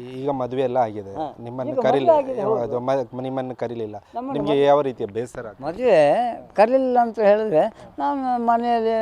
ಈಗ ಮದುವೆ ಎಲ್ಲ ಆಗಿದೆ. ನಿಮ್ಮನ್ನು ಕರೀಲಿಲ್ಲ. ಕರೀಲಿ. ಅದು ಮ- ನಿಮ್ಮನ್ನು ಕರೀಲಿಲ್ಲ. ನಿಮಗೆ ಯಾವ ರೀತಿಯ ಬೇಸರ? ಆಗ್ತದೆ? ಮದುವೆ ಕರೀಲಿಲ್ಲ ಅಂತ ಹೇಳಿದ್ರೆ ನಾನು ಮನೆಯಲ್ಲಿ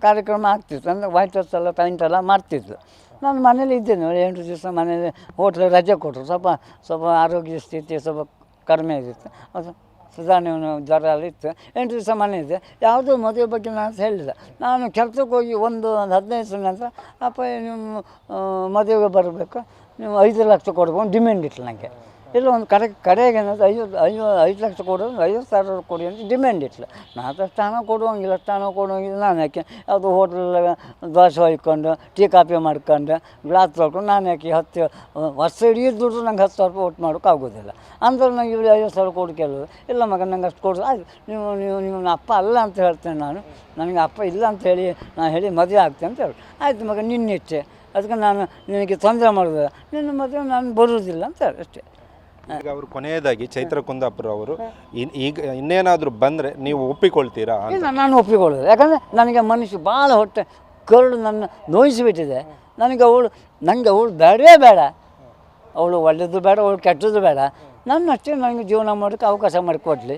ಕಾರ್ಯಕ್ರಮ ಆಗ್ತಿತ್ತು. ಅಂದರೆ ವೈಟ್ ಹೌಸ್ ಎಲ್ಲ ಪೈಂಟ್ ಎಲ್ಲ ಮಾಡ್ತಿದ್ದು. ನಾನು ಮನೇಲಿ ಇದ್ದೇನೆ ಒಂದು ಎಂಟು ದಿವಸ ಮನೇಲಿ ಹೋಟ್ಲಲ್ಲಿ ರಜೆ ಕೊಟ್ಟರು. ಸ್ವಲ್ಪ ಸ್ವಲ್ಪ ಆರೋಗ್ಯ ಸ್ಥಿತಿ ಸ್ವಲ್ಪ ಕಡಿಮೆ ಆಗಿತ್ತು ಅದು ಸುಧಾರಣೆ ಜ್ವರ ಎಲ್ಲ ಇತ್ತು. ಎಂಟು ದಿವಸ ಮನೆ ಇದೆ ಯಾವುದೂ ಮದುವೆ ಬಗ್ಗೆ ನಾನು ಹೇಳಿಲ್ಲ. ನಾನು ಕೆಲಸಕ್ಕೆ ಹೋಗಿ ಒಂದು ಒಂದು ಹದಿನೈದು ದಿವಸ ನಂತರ ಅಪ್ಪ ನಿಮ್ಮ ಆ, ಮದುವೆಗೆ ಬರಬೇಕು. ನೀವು ಐದು ಲಕ್ಷ ಕೊಡ್ಬೋದು ಡಿಮ್ಯಾಂಡ್ ಇತ್ತು ನನಗೆ ಇಲ್ಲ, ಒಂದು ಕಡೆ, ಕಡೆಗೆ ಏನಂದ್ರೆ ಐವತ್ತು ಐವ ಐದು ಲಕ್ಷ ಕೊಡೋದು ಐವತ್ತು ಸಾವಿರ ಕೊಡಿ ಅಂತ ಡಿಮ್ಯಾಂಡ್ ಇಟ್ಲ. ನಾನು ಹಣ ಕೊಡುವಂಗಿಲ್ಲ, ಸ್ಥಾನ ಕೊಡುವಂಗಿಲ್ಲ. ನಾನು ಯಾಕೆ ಯಾವುದು ಹೋಟ್ಲಲ್ಲಿ ದೋಸೆ ಹೊಯ್ಕೊಂಡು ಟೀ, ಕಾಫಿ ಮಾಡ್ಕೊಂಡು ಗ್ಲಾಸ್ ತೊಳ್ಕೊಂಡು, ನಾನು ಯಾಕೆ ಹತ್ತು, ವರ್ಷ ಇಡೀ ದುಡ್ಡು ನಂಗೆ ಹತ್ತು ಸಾವಿರ ರೂಪಾಯಿ ಒಟ್ಟು ಮಾಡೋಕೆ ಆಗೋದಿಲ್ಲ. ಅಂದ್ರೆ ನಂಗೆ ಇವ್ರು ಐವತ್ತು ಸಾವಿರ ಕೊಡು ಕೇಳೋದು. ಇಲ್ಲ ಮಗ ನಂಗೆ ಅಷ್ಟು ಕೊಡೋದು ಆಯ್ತು, ನೀವು ನೀವು ನಿಮ್ಮ ಅಪ್ಪ ಅಲ್ಲ ಅಂತ ಹೇಳ್ತೇನೆ ನಾನು. ನನಗೆ ಅಪ್ಪ ಇಲ್ಲ ಅಂತ ಹೇಳಿ ನಾನು ಹೇಳಿ ಮದುವೆ ಆಗ್ತೇನೆ ಅಂತ ಹೇಳಿ. ಆಯ್ತು ಮಗ ನಿನ್ನಿಟ್ಟೆ ಅದಕ್ಕೆ ನಾನು ನಿನಗೆ ತೊಂದರೆ ಮಾಡೋದಿಲ್ಲ ನಿನ್ನ ಮದುವೆ ನಾನು ಬರುವುದಿಲ್ಲ ಅಂತ ಅಷ್ಟೇ. ಈಗ ಅವರು ಕೊನೆಯದಾಗಿ ಚೈತ್ರ ಕುಂದಾಪುರ ಅವರು ಇನ್- ಈಗ ಇನ್ನೇನಾದರೂ ಬಂದರೆ ನೀವು ಒಪ್ಪಿಕೊಳ್ತೀರಾ ಅಂತ? ಇಲ್ಲ ನಾನು ಒಪ್ಪಿಕೊಳ್ಳೋದು ಯಾಕಂದರೆ ನನಗೆ ಮನುಷ್ಯ ಭಾಳ ಹೊಟ್ಟೆ ಕರುಳು ನನ್ನ ನೋಯಿಸಿಬಿಟ್ಟಿದೆ. ನನಗೆ ಅವಳು ನನಗೆ ಅವಳು ಬೇಡವೇ ಬೇಡ. ಅವಳು ಒಳ್ಳೆಯದು ಬೇಡ ಅವಳು ಕೆಟ್ಟದ್ದು ಬೇಡ. ನನ್ನಷ್ಟೇ ನನಗೆ ಜೀವನ ಮಾಡೋಕ್ಕೆ ಅವಕಾಶ ಮಾಡಿಕೊಡ್ಲಿ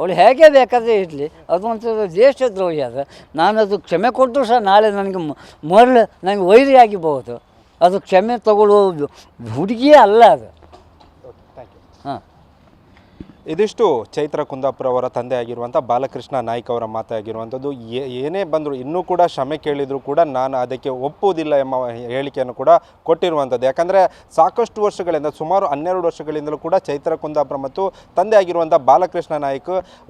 ಅವಳು ಹೇಗೆ ಬೇಕಾದರೆ ಇರಲಿ. ಅದು ಒಂಥರ ದೇಶದ್ರೋಹಿ ಅದು ನಾನು ಅದು ಕ್ಷಮೆ ಕೊಟ್ಟರು ಸಹ ನಾಳೆ ನನಗೆ ಮರಳು ನನಗೆ ವೈರಿ ಆಗಿಬಹುದು ಅದು ಕ್ಷಮೆ ತಗೊಳ್ಳೋ ಹುಡುಗಿಯೇ ಅಲ್ಲ ಅದು. ಹಾಂ. ಇದಿಷ್ಟು ಚೈತ್ರ ಕುಂದಾಪುರ ಅವರ ತಂದೆ ಆಗಿರುವಂಥ ಬಾಲಕೃಷ್ಣ ನಾಯ್ಕ ಅವರ ಮಾತಾಗಿರುವಂಥದ್ದು. ಏನೇ ಬಂದರೂ ಇನ್ನೂ ಕೂಡ ಕ್ಷಮೆ ಕೇಳಿದರೂ ಕೂಡ ನಾನು ಅದಕ್ಕೆ ಒಪ್ಪುವುದಿಲ್ಲ ಎಂಬ ಹೇಳಿಕೆಯನ್ನು ಕೂಡ ಕೊಟ್ಟಿರುವಂಥದ್ದು. ಯಾಕಂದರೆ ಸಾಕಷ್ಟು ವರ್ಷಗಳಿಂದ, ಸುಮಾರು ಹನ್ನೆರಡು ವರ್ಷಗಳಿಂದಲೂ ಕೂಡ ಚೈತ್ರ ಕುಂದಾಪುರ ಮತ್ತು ತಂದೆ ಆಗಿರುವಂಥ ಬಾಲಕೃಷ್ಣ ನಾಯ್ಕ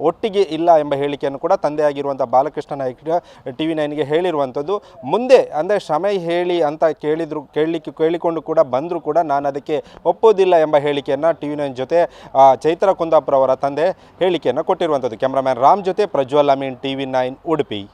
ಒಟ್ಟಿಗೆ ಇಲ್ಲ ಎಂಬ ಹೇಳಿಕೆಯನ್ನು ಕೂಡ ತಂದೆ ಆಗಿರುವಂಥ ಬಾಲಕೃಷ್ಣ ನಾಯ್ಕ ಟಿ ವಿ ನೈನ್ಗೆ ಹೇಳಿರುವಂಥದ್ದು. ಮುಂದೆ ಅಂದರೆ ಕ್ಷಮೆ ಹೇಳಿ ಅಂತ ಕೇಳಿದ್ರು, ಕೇಳಲಿಕ್ಕೆ, ಕೇಳಿಕೊಂಡು ಕೂಡ ಬಂದರೂ ಕೂಡ ನಾನು ಅದಕ್ಕೆ ಒಪ್ಪೋದಿಲ್ಲ ಎಂಬ ಹೇಳಿಕೆಯನ್ನು ಟಿ ವಿ ನೈನ್ ಜೊತೆ ಚೈತ್ರ ಕುಂದಾಪುರ ಅವರ ತಂದೆ ಹೇಳಿಕೆಯನ್ನು ಕೊಟ್ಟಿರುವಂಥದ್ದು. ಕ್ಯಾಮ್ರಾಮ್ಯಾನ್ ರಾಮ್ ಜೊತೆ Prajwal Amin T V nine Udupi.